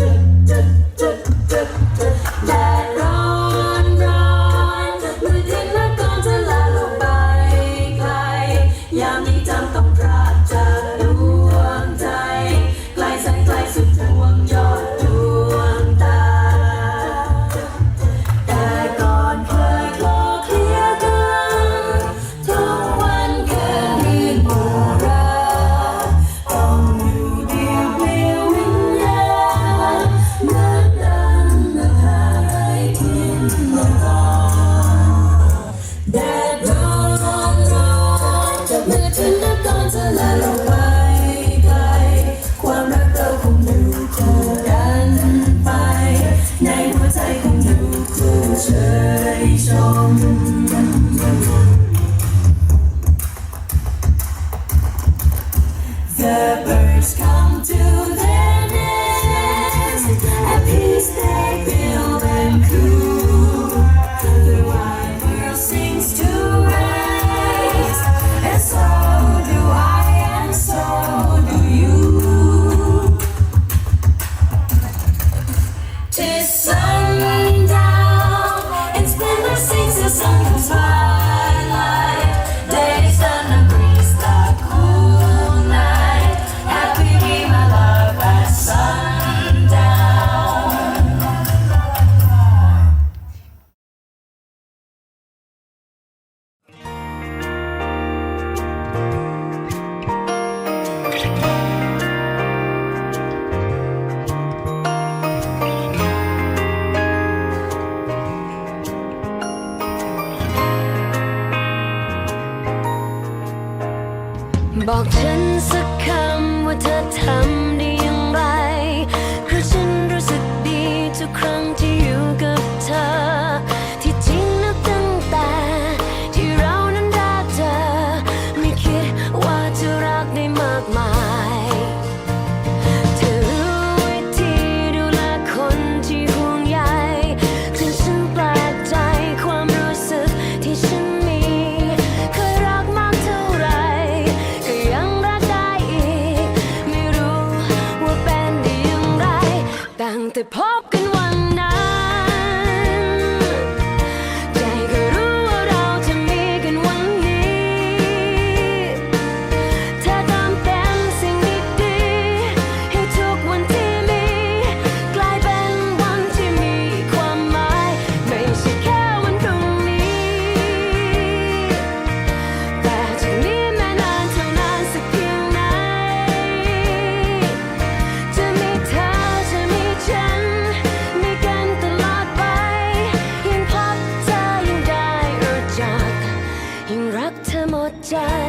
after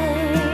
ใ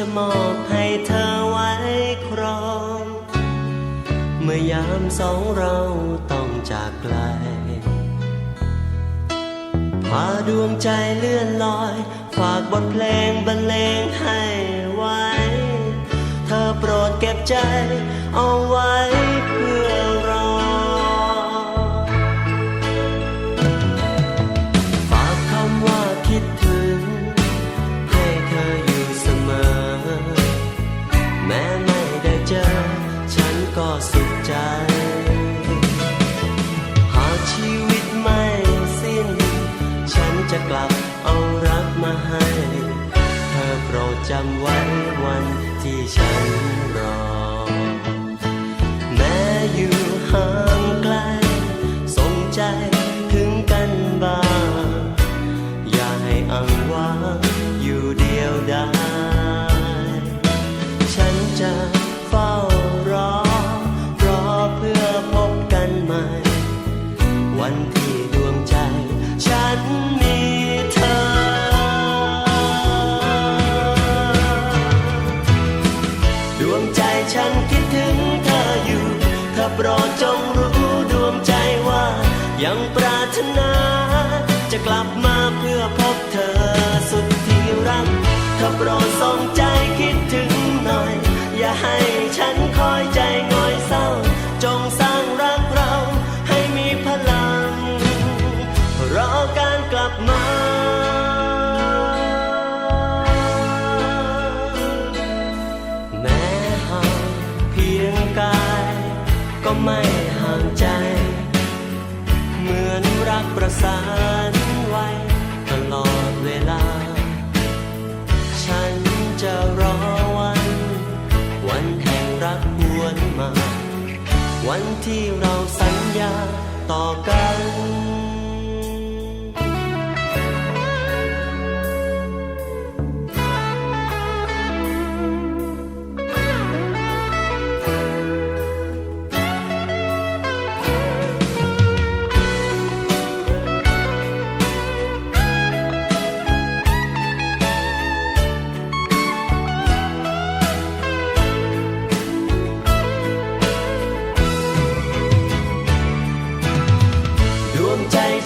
จะมอบให้เธอไว้ครอง เมื่อยามสองเราต้องจากไกลพาดวงใจเลื่อนลอย ฝากบทเพลงบรรเลงให้ไว้ เธอโปรดเก็บใจเอาไว้ งกันบ้าง อย่าให้อังว่างอยู่เดียวได้ฉันจะเฝ้ารอ รอเพื่อพบกันใหม่ วันที่ดวงใจ ฉันมีเธอ ดวงใจฉันคิดถึงเธออยู่เธอโปรดจง กลับมาเพื่อพบเธอสุดที่รักเธอโปรดส่งใจคิดถึงหน่อย อย่าให้ฉันคอยใจง่อยเศร้า จงสร้างรักเราให้มีพลัง รอการกลับมาแม้ห่างเพียงกาย ก็ไม่ห่างใจ เหมือนรักประสาน วันที่เราสัญญาต่อกัน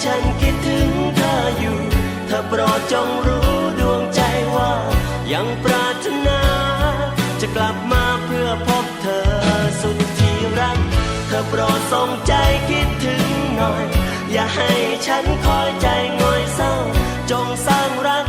ฉันคิดถึงเธออยู่ เธอโปรดจงรู้ดวงใจว่า ยังปรารถนา จะกลับมาเพื่อพบเธอสุดที่รัก เธอโปรดส่งใจคิดถึงหน่อย อย่าให้ฉันคอยใจง่อยเศร้า จงสร้างรัก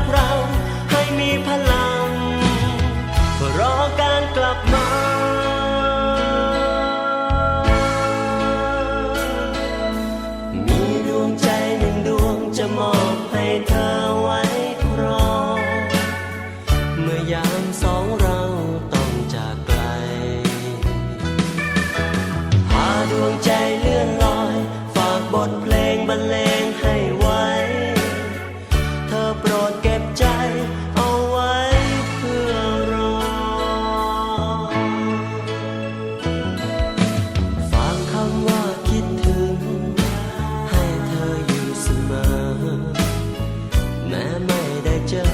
เจอ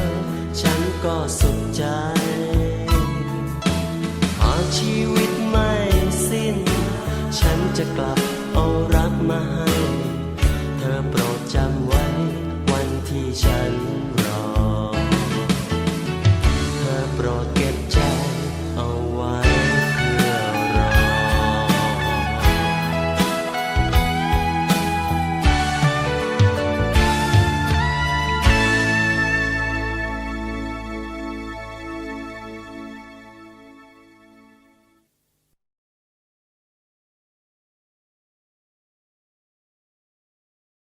ฉันก็สุขใจ